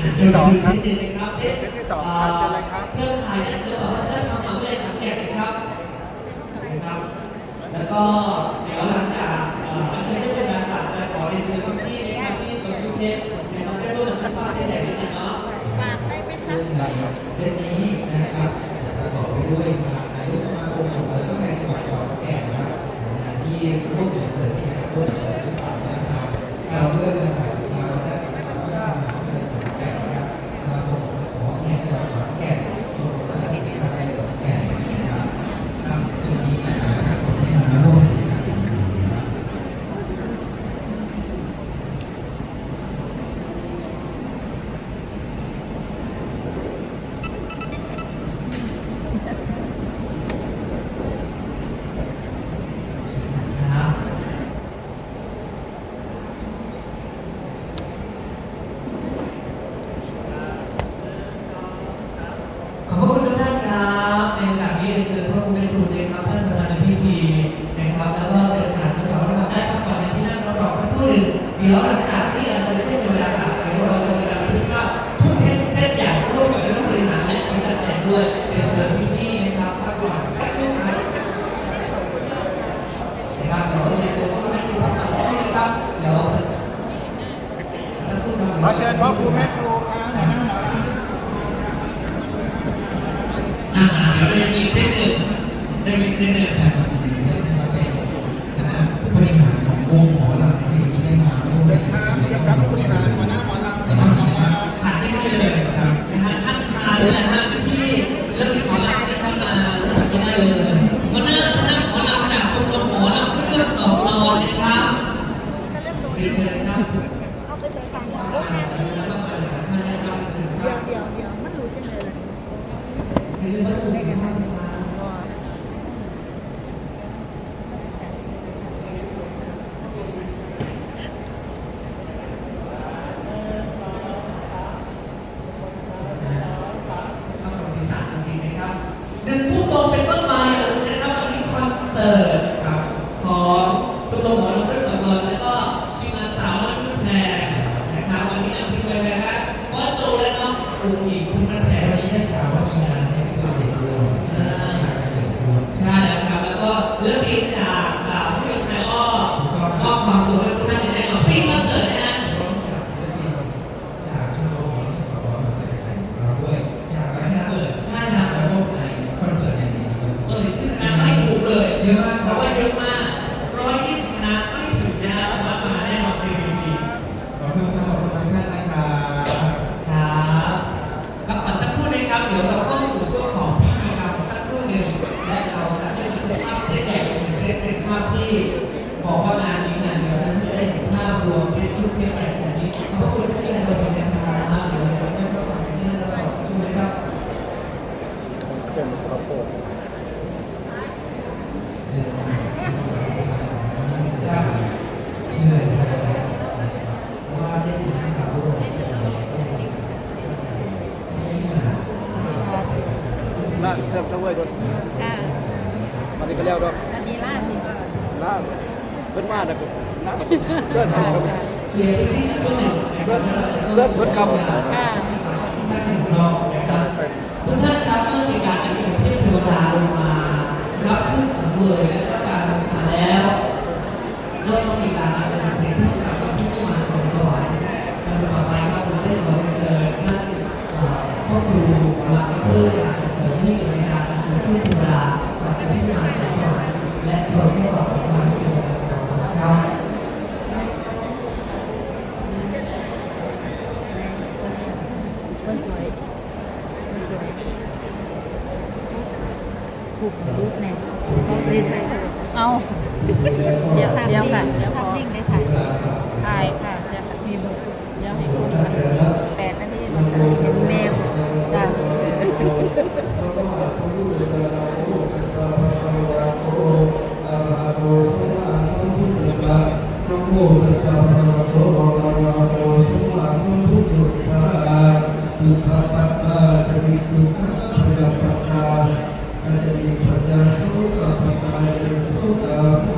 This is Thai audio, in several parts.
เซตที่สองครับเซตที่สองครับเจอเลยครับเครือข่ายเสริมวัฒนธรรมของเรียนขอนแก่นครับนะครับ แล้วก็เดี๋ยวหลังจากอาจารย์ที่เป็นการหลังจะขอเรียนเชิญที่พี่สวนุเทพนะครได้ร่วมกันทำามเสียใจด้วยนะเนาะซึ่งเส้นกื่อเชิญพี่ๆนะครับพักผ่อสู้ครับนะครับเดี๋ยวพี่มครูพักผ่อนครับเดี๋ยวสักครู่นะมาเชิญพ่อครูแม่ครูครับอ่าเดี๋ยวเราจะมีเส้นหนึ่งได้มีเส้นหนึ่งจากเซต เยอะมากเพราะว่าเยอะมากาเพิ่นมาแต่เสื้อผ้าเพิ่อเพิ่อเพิ่นกำค่ะทุกท่านครับเมื่อมีการอัญเชิญเทพเทวดาลงมารับขึ้นสังเวยและ โมตัสสะภโอะระหะโตสัมมาสัมทธัสสะทุกขปัจทุกขพยจะมีปัญญาสุขปัตตาจะมีสุข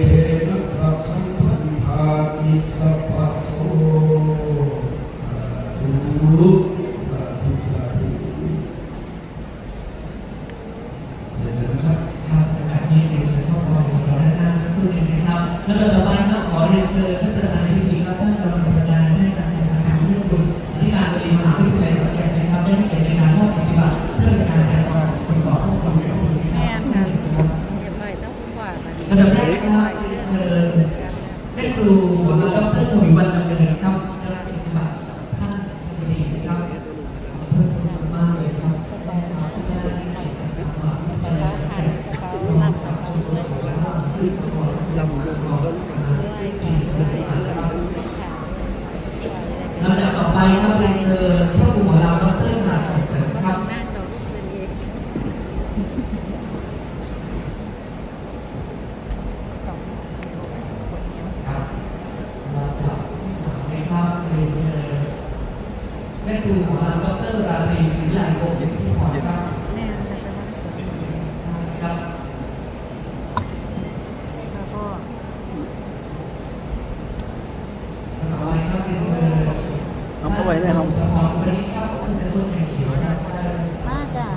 ลำดับต่อไปครับเรียนเชิญพ่อครูหมอลำดรชาติสังเสริมครับหน้าเราลูกเรียนเองสองคนเดียวครับลำดับที่สามนะครับเรียนเชิญแม่ครูหมอลำดรราตรีศรีไหลวงศ์สิทธิพรครับแม่มันจะมาสวยใช่ครับ แล้วก็ ต่อไปครับเรียนเชิญ เอาเข้าไปในห้อง สปอร์ตวันนี้ครับคุณจะรุ่นแข่งขันได้ มาจ้ะ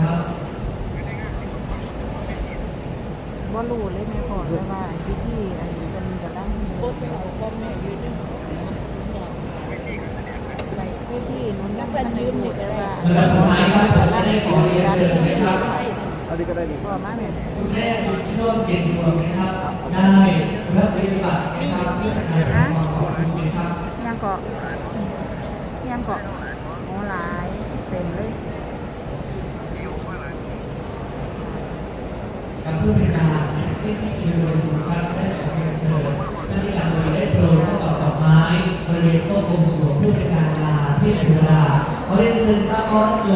ครับู้เลยแม่พอเลยว่าพิธีอันนี้เป็นกระลังโคตรเอาพ่อแม่ยืนไปพิธีหนุนยังมันยืนหมดเลยว่าและสุดท้ายครับผมจะได้ขอเรียนเชิญนะครับอันนี้ก็ได้ดีพอมาแม่คุณแม่บุญช่วงเย็นดวงนะครับได้รับปฏิบัตินะครับเพื่อประชาสัมพันธ์ขอบคุณนะครับยังเกาะยังเกาะโอ้หลายเต็มเลยกับผู้เป็นกา รเสร็จสิ้นพิธีโดยบุคคลได้ขอเรียนเชิญและที่การโดยได้โปรยข้าวตอกดอกไม้บริเวณโต๊ะบวงสวงผู้เป็นการลาที่ในเวดาขอเรียนเชิญพระอรโย